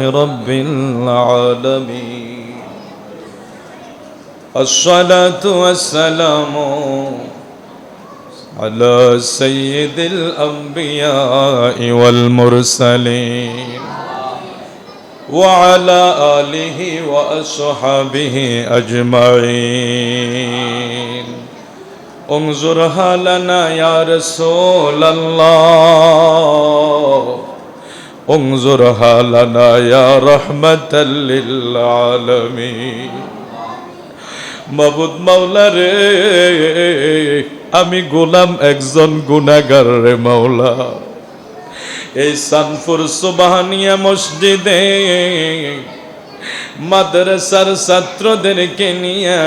رب العالمين. الصلاة والسلام على سيد الأنبياء والمرسلين وعلى آله وأصحابه أجمعين. انظرها لنا يا رسول الله. انظرها لنا يا رحمة للعالمين মাবুদ মাওলা রে আমি গোলাম একজন গুনাগার রে মাওলা এই সানপুর সুবাহানিয়া মসজিদে মাদ্রাসার ছাত্রদেরকে নিয়ে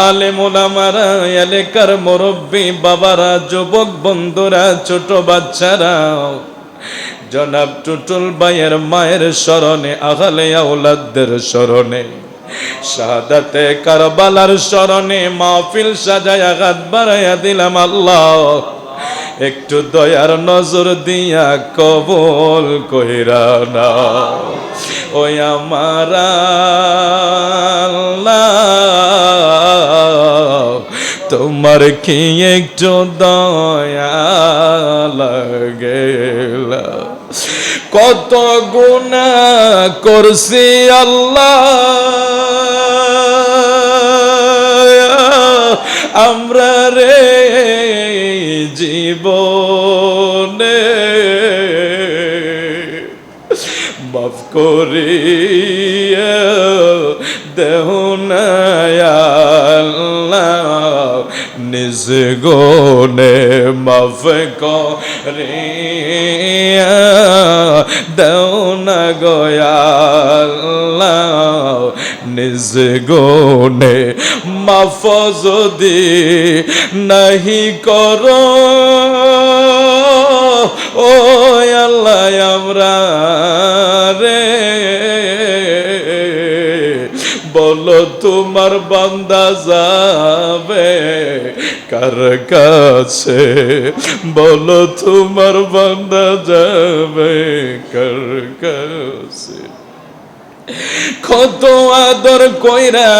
আলে মোলামারা এলাকার মুরব্বী বাবারা যুবক বন্ধুরা ছোট বাচ্চারা জনাব টুটুল ভাইয়ের মায়ের স্মরণে, আহলে আউলাদদের স্মরণে, শাহাদাতে কারবালার স্মরণে মাহফিল সাজায়া হাত বাড়াইয়া দিলাম আল্লাহ। একটু দয়ার নজর দিয়া কবল কইরা না ওই আমার তোমার কি একটু দয়া লাগে? কত গুণা করছি আল্লাহ। আমরা রে জীবনে মাফ করি দেহ নিজ গোনে মাফ করি দেও না গয়াল্লা নিজ গোনে মাফ যদি নাহি কর। ও আল্লাহ আমরা রে বলো, তোমার বান্দা যাবে কার কাছে? বলো, তোমার বান্দা যাবে কার কাছে? কত আদর কইরা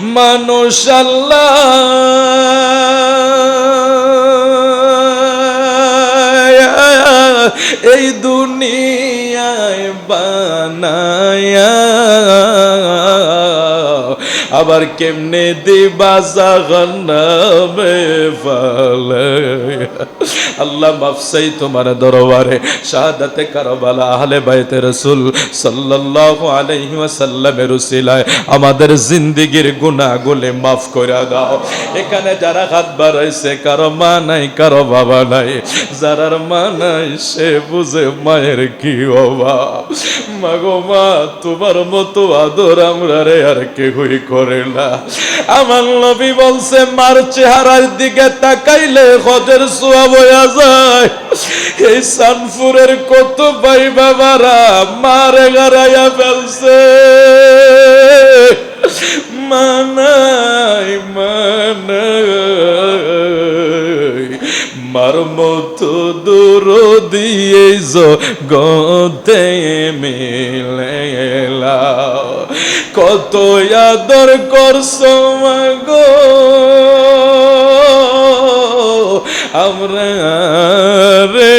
মানুষ আল্লাহ। এই আবার কেমনে দিবা জাহান্নামে ফালায়া আল্লাহ মাফসাই তোমার দরবারে। শাহাদাতে কারবালা আহলে বাইতে রাসূল সাল্লাল্লাহু আলাইহি ওয়াসাল্লামের উসিলায় আমাদের জিন্দেগীর গুনাহগুলো মাফ করে দাও। এখানে যারা হাত বাড়াইছে, কারও মা নাই, কারও বাবা নাই। যারার মা নাই, সে বুঝে মায়ের কি অভাব। মাগো মা, তোমার মতো আদর আমরা রে আর কেউই করে না আমার নবী বলছে, মার চেহারার দিকে তাকাইলে হজের সোয়া বয়া যায়। এই সানপুরের কত ভাই বাবারা মারে গারাইয়া ফেলছে। মানাই মানাই মার মতো দূর দিয়ে গতে মিলেলা। কত আদর করছ মাগো। আমরা রে,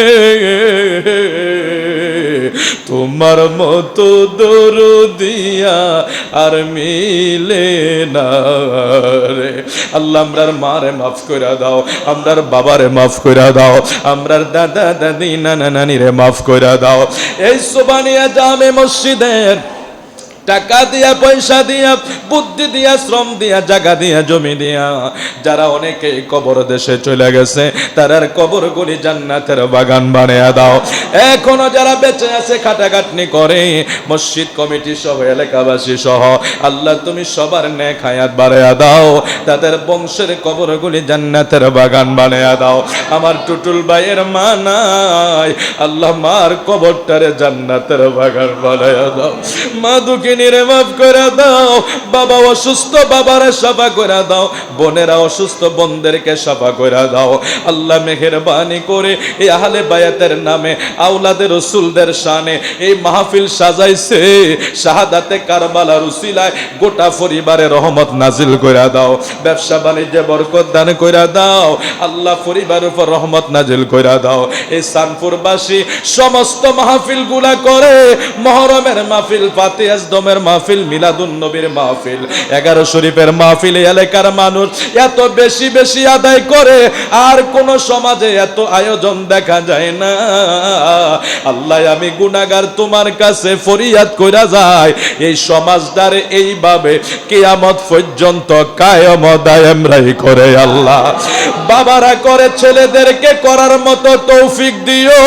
তোমার মতো দর দিয়া আর মিলে না রে। আল্লাহ আমরার মারে মাফ করে দাও, আমরার বাবারে মাফ করে দাও, আমরার দাদা, দাদি, নানা, নানিরে মাফ করে দাও। এই সোবানিয়া জামে মসজিদের টাকা দিয়া, পয়সা দিয়া, বুদ্ধি দিয়া, শ্রম দিয়া, জায়গা দিয়া, জমি দিয়া। যারা অনেকে কবর দেশে চলে গেছে তারার কবরগুলি জান্নাতের বাগান বানিয়ে দাও। এখনও যারা বেঁচে আছে, খাটাখাটনি করে, মসজিদ, কমিটি সহ, এলাকাবাসী সহ, আল্লাহ তুমি সবার ন্যাক হায়াত বাড়াইয়া দাও। তাদের বংশের কবরগুলি জান্নাতের বাগান বানিয়ে দাও। আমার টুটুল ভাইয়ের মা নাই, আল্লাহ মার কবরটারে জান্নাতের বাগান বানাইয়া দাও। মা দুঃখী ভাগিনীরে মাফ করে দাও। বাবা অসুস্থ, বাবারে সাফা করে দাও। বোনেরা অসুস্থ বোনদেরকে সাফা করে দাও। আল্লাহ মেহেরবানি করে এই আহলে বায়াতের নামে আউলাদের রসুলদের শানে এই মাহফিল সাজাইছে। শাহাদাতে কারবালার উসিলায় গোটা পরিবারে রহমত নাজিল কইরা দাও। ব্যবসা বাণিজ্যে বরকত দান কইরা দাও। আল্লাহ পরিবারের উপর রহমত নাজিল কইরা দাও। এই সানপুরবাসী সমস্ত মাহফিলগুলা করে মহরমের মাহফিল ফাতিহাস দমের মাহফিল, মিলাদুন নবীর মাহফিল। এগারো শরীফের মাহফিল এলাকার মানুষ এত বেশি বেশি আদায় করে, আর কোন সমাজে এত আয়োজন দেখা যায় না। আল্লাহ, আমি গুনাগার তোমার কাছে ফরিয়াদ কইরা যায় এই সমাজদার এইভাবে কিয়ামত পর্যন্ত কায়ম দায়ম রাই করে আল্লাহ। বাবারা করে ছেলেদেরকে করার মতো তৌফিক দিও।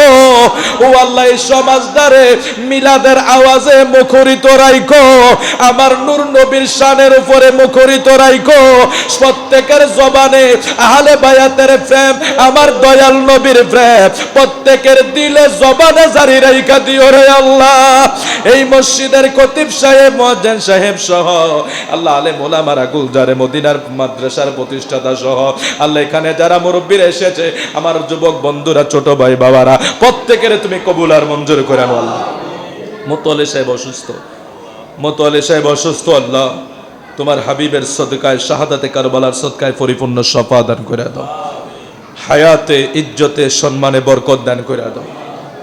ও আল্লাহ, এই সমাজদারে মিলাদের আওয়াজে মুখরিত রাইখো। আমার নূর নবীর শানের উপরে মুখরিত রাইখো। প্রত্যেকের জবানে আহলে বায়াতের প্রেম, আমার দয়াল নবীর প্রেম। প্রত্যেকের দিলে জবানে জারি রাইখা দিও রে আল্লাহ। এই মসজিদের খতিব সাহেব, মহাজান সাহেব সহ, আল্লাহ আলে মোলামারা গুলজারে মদিনার মাদ্রাসার প্রতিষ্ঠাতা সহ, আল্লাহ এখানে যারা মুরব্বীর এসেছে, আমার যুবক বন্ধুরা, ছোট ভাই বাবারা, প্রত্যেকের তুমি কবুল আর মঞ্জুর করে আল্লাহ। মোতলে সাহেব অসুস্থ। মোতলে সাহেব, অসুস্থ আল্লাহ, তোমার হাবিবের সদকায়, শাহাদাতে কারবালার সদকায় পরিপূর্ণ সফা দান করে দাও। হায়াতে, ইজ্জতে, সম্মানে বরকত দান করে দাও।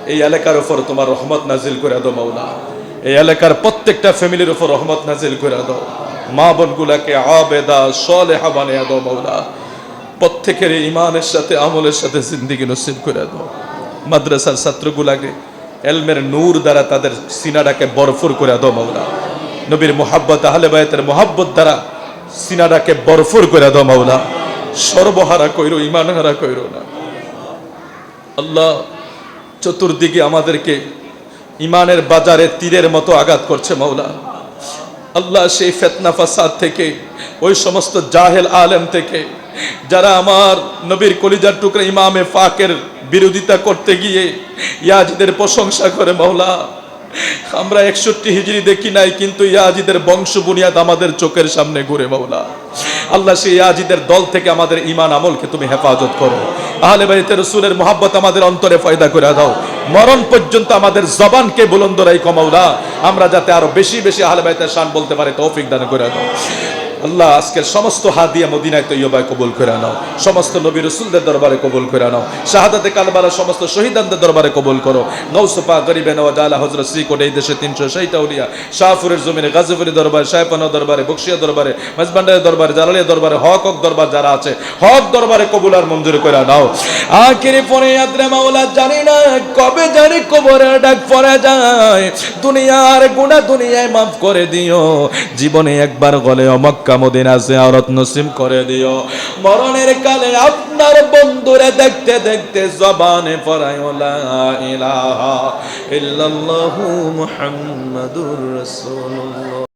এই এলাকার উপর তোমার রহমত নাজিল করে দাও, মাওলা। এই এলাকার প্রত্যেকটা ফ্যামিলির উপর রহমত নাজিল করে দাও। মা বোনগুলাকে আবেদা, সলেহা বানিয়ে দাও, মাওলা। প্রত্যেকের ইমানের সাথে, আমলের সাথে জিন্দিগি নসিব করে দাও। মাদ্রাসার ছাত্রগুলাকে এলমের নূর দ্বারা তাদের সিনাটাকে বরফুর করে দাও, মাওলা। নবীর মোহাব্বত, আহলে বায়াতের মোহাব্বত দ্বারা সিনাটাকে বরফুর করে দাও মাওলা। সর্বহারা কইরো ইমান হারা কইরো না। আল্লাহ চতুর্দিকে আমাদেরকে ইমানের বাজারে তীরের মতো আঘাত করছে মাওলা। আল্লাহ সেই ফেতনা ফাসাদ থেকে, ওই সমস্ত জাহেল আলেম থেকে, যারা আমার নবীর কলিজার টুকরা ইমামে ফাকের বিরোধিতা করতে গিয়ে ইয়াজিদের প্রশংসা করে মাওলা। আমরা একষট্টি হিজড়ি দেখি নাই, কিন্তু ইয়াজিদের বংশ বুনিয়াদ আমাদের চোখের সামনে ঘুরে, মাওলা। আল্লাহ সেই ইয়াজিদের দল থেকে আমাদের ইমান আমলকে তুমি হেফাজত করো। আহলে বাইতে রসুলের মোহাব্বত আমাদের অন্তরে ফায়দা করে দাও। মরণ পর্যন্ত আমাদের জবানকে বুলন্দরাই রাই কমাওলা আমরা যাতে আরও বেশি বেশি আহলে বাইতের শান বলতে পারে, তৌফিক দান করে দাও। আল্লাহ, আজকের সমস্ত হাদিয়া মদিনায় তৈয়বায় কবুল করে নাও। সমস্ত নবী রসুলদের দরবারে কবুল করে নাও। শাহাদাতে কালবালা সমস্ত শহীদানদের দরবারে কবুল করো। নৌসফা গরিবে নওয়াজ আলা হজরত শ্রীকোট এই দেশে তিনশো ষাটটা উলিয়া শাহপুরের জমিনে, গাজীপুরের দরবারে শাহপানা দরবারে বক্সিয়া দরবারে মাঝবান্ডারের দরবারে, জালালিয়া দরবারে, হক হক দরবার যারা আছে, হক দরবারে কবুল আর মঞ্জুর করে নাও। আখিরি পরে ইয়াত্রা মাওলা জানি না কবে জানি কবরে ডাক পড়ে যায়। দুনিয়ার গুণা দুনিয়ায় মাফ করে দিও। জীবনে একবার গলে অমক্কা মদিনা জিয়ারত নসিব করে দিও। মরণের কালে আপনার বন্ধুরে দেখতে দেখতে জবানে পড়ায়, লা ইলাহা ইল্লাল্লাহু মুহাম্মাদুর রাসূলুল্লাহ।